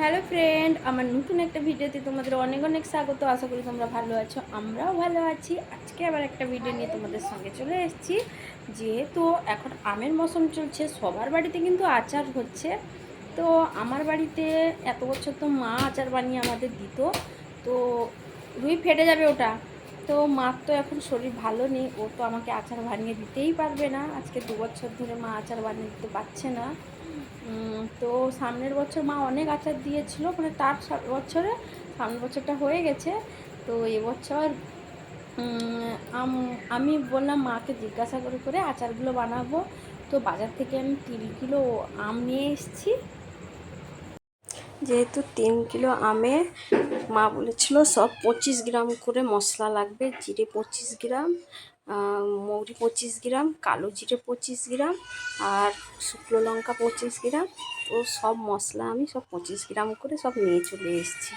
Hello friend, আমার নতুন একটা ভিডিওতে তোমাদের অনেক অনেক স্বাগত। আশা করি তোমরা ভালো আছো, আমরাও ভালো আছি। আজকে আবার একটা ভিডিও নিয়ে তোমাদের সঙ্গে চলে এসেছি। যেহেতু এখন আমের মৌসুম চলছে, সবার বাড়িতে কিন্তু আচার হচ্ছে। তো আমার বাড়িতে এত বছর তো মা আচার বানিয়ে আমাদের দিত, তো রুই ফেটে যাবে ওটা। তো মার তো এখন শরীর ভালো নেই, ও তো আমাকে আচার বানিয়ে দিতেই পারবে না। আজকে দু বছর ধরে মা আচার বানিয়ে দিতে পারছে না। তো সামনের বছর মা অনেক আচার দিয়েছিল মানে তার বছরে, সামনের বছরটা হয়ে গেছে। তো এবছর আমি বললাম মাকে জিজ্ঞাসা করে করে আচারগুলো বানাবো। তো বাজার থেকে আমি তিন কিলো আম নিয়ে এসেছি। যেহেতু তিন কিলো আমে, মা বলেছিল সব পঁচিশ গ্রাম করে মশলা লাগবে, জিরে পঁচিশ গ্রাম। মৌরি পঁচিশ গ্রাম, কালো জিরে পঁচিশ গ্রাম আর শুকনো লঙ্কা পঁচিশ গ্রাম। তো সব মশলা আমি সব পঁচিশ গ্রাম করে সব নিয়ে চলে এসেছি।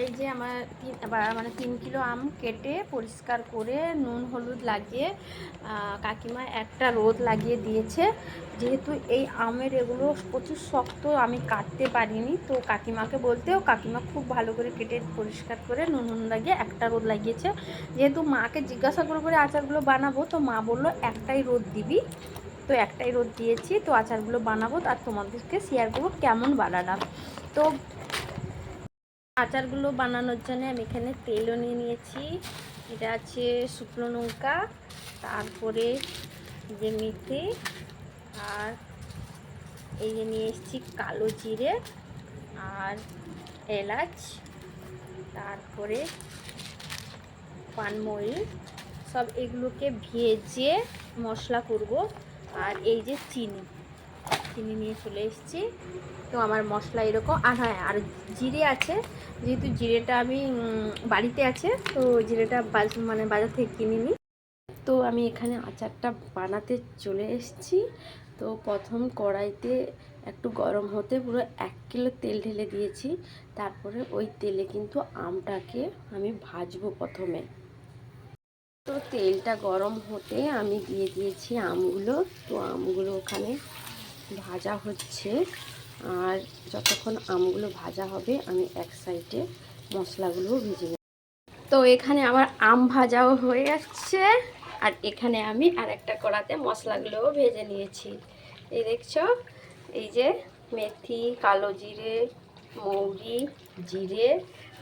এই যে আমার তিন মানে তিন কিলো আম কেটে পরিষ্কার করে নুন, হলুদ লাগিয়ে কাকিমা একটা রোদ লাগিয়ে দিয়েছে। যেহেতু এই আমের এগুলো প্রচুর শক্ত, আমি কাটতে পারিনি। তো কাকিমাকে বলতেও কাকিমা খুব ভালো করে কেটে পরিষ্কার করে নুন নুন লাগিয়ে একটা রোদ লাগিয়েছে। যেহেতু মাকে জিজ্ঞাসা করে করে আচারগুলো বানাবো, তো মা বলল, একটাই রোদ দিবি। তো একটাই রোদ দিয়েছি, তো আচারগুলো বানাবো, আর তোমাদেরকে শেয়ার করব কেমন বানালাম। তো আচারগুলো বানানোর জন্য আমি এখানে তেলও নিয়ে নিয়েছি। এটা আছে শুকনো লঙ্কা, তারপরে যে মেথি, আর এই যে নিয়ে এসেছি কালো জিরে আর এলাচ, তারপরে পানমরি। সব এগুলোকে ভেজে মশলা করব। আর এই যে চিনি। চিনি নিয়ে চলে এসেছি। তো আমার মশলা এরকম, আর হ্যাঁ আর জিরে আছে। যেহেতু জিরেটা আমি বাড়িতে আছে, তো জিরেটা মানে বাজার থেকে কিনে নিই। তো আমি এখানে আচারটা বানাতে চলে এসেছি। তো প্রথম কড়াইতে একটু গরম হতে পুরো এক কিলো তেল ঢেলে দিয়েছি। তারপরে ওই তেলে কিন্তু আমটাকে আমি ভাজবো প্রথমে। তো তেলটা গরম হতে আমি দিয়ে দিয়েছি আমগুলো। তো আমগুলো ওখানে ভাজা হচ্ছে। আর যতক্ষণ আমগুলো ভাজা হবে, আমি এক সাইডে মশলাগুলো ভেজে তো এখানে আমার আম ভাজাও হয়ে যাচ্ছে আর এখানে আমি আর একটা কড়াতে মশলাগুলোও ভেজে নিয়েছি। এই দেখছ? এই যে মেথি, কালো জিরে, মৌরি, জিরে,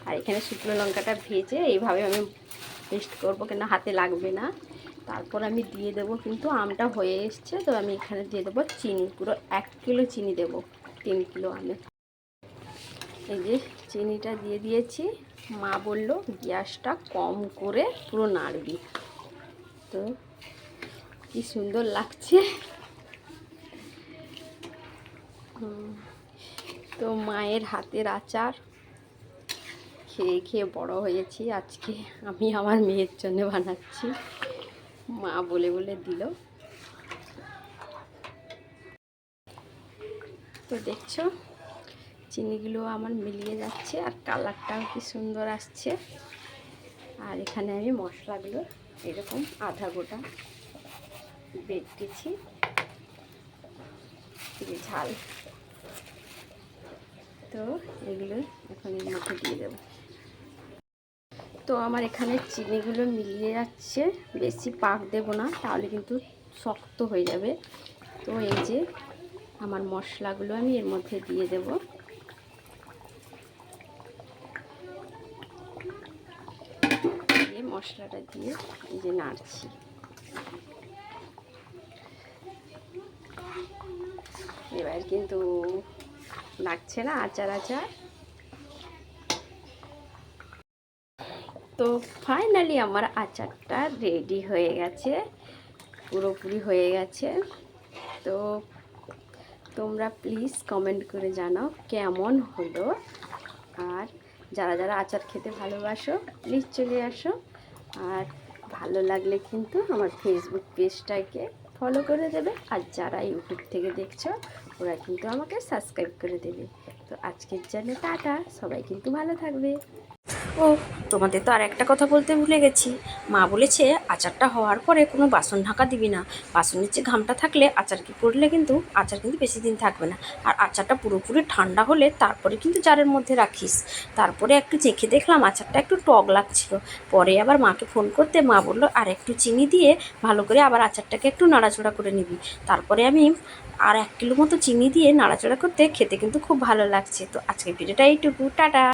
আর এখানে শুকনো লঙ্কাটা ভেজে এইভাবে আমি পেস্ট করব কেন হাতে লাগবে না। তারপর আমি দিয়ে দেবো কিন্তু আমটা হয়ে এসছে, তো আমি এখানে দিয়ে দেবো চিনি পুরো এক কিলো চিনি দেবো, তিন কিলো আমে এই যে চিনিটা দিয়ে দিয়েছি, মা বলল গ্যাসটা কম করে পুরো নাড়বি। তো কি সুন্দর লাগছে। তো মায়ের হাতের আচার। খেয়ে খেয়ে বড় হয়েছি আজকে, আমি আমার মেয়ের জন্য বানাচ্ছি। মা বলে বলে দিল। তো দেখছ, চিনিগুলো আমার মিলিয়ে যাচ্ছে আর কালারটাও কি সুন্দর আসছে। আর এখানে আমি মশলাগুলো এরকম আধা গোটা বেটেছি ঝাল। তো এগুলো এখন এর মধ্যে দিয়ে দেবো। তো আমার এখানে চিনিগুলো মিলিয়ে যাচ্ছে। বেশি পাক দেব না, তাহলে কিন্তু শক্ত হয়ে যাবে। তো এই যে আমার মশলাগুলো আমি এর মধ্যে দিয়ে দেব। মশলাটা দিয়ে এই যে নাড়ছি। এবার কিন্তু লাগছে না আচার আচার। তো ফাইনালি আমার আচারটা রেডি হয়ে গেছে, পুরোপুরি হয়ে গেছে। তো তোমরা প্লিজ কমেন্ট করে জানাও কেমন হলো। আর যারা যারা আচার খেতে ভালোবাসো প্লিজ চলে আসো। আর ভালো লাগলে কিন্তু আমার ফেসবুক পেজটাকে ফলো করে দেবে। আর যারা ইউটিউব থেকে দেখছ, ওরা কিন্তু আমাকে সাবস্ক্রাইব করে দেবে। তো আজকের জন্য টাটা। সবাই কিন্তু ভালো থাকবে। ও, তোমাদের তো আর একটা কথা বলতে ভুলে গেছি। মা বলেছে, আচারটা হওয়ার পরে কোনো বাসন ঢাকা দিবি না। বাসনের যে ঘামটা থাকলে আচার কি করলে কিন্তু, আচার কিন্তু বেশি দিন থাকবে না। আর আচারটা পুরোপুরি ঠান্ডা হলে তারপরে কিন্তু জারের মধ্যে রাখিস। তারপরে একটু চেখে দেখলাম আচারটা একটু টক লাগছিল। পরে আবার মাকে ফোন করতে মা বলল, আর একটু চিনি দিয়ে ভালো করে আবার আচারটাকে একটু নাড়াচড়া করে নিবি। তারপরে আমি আর এক কিলো মতো চিনি দিয়ে নাড়াচাড়া করতে খেতে কিন্তু খুব ভালো লাগছে। তো আজকের ভিডিওটা এইটুকু। টাটা।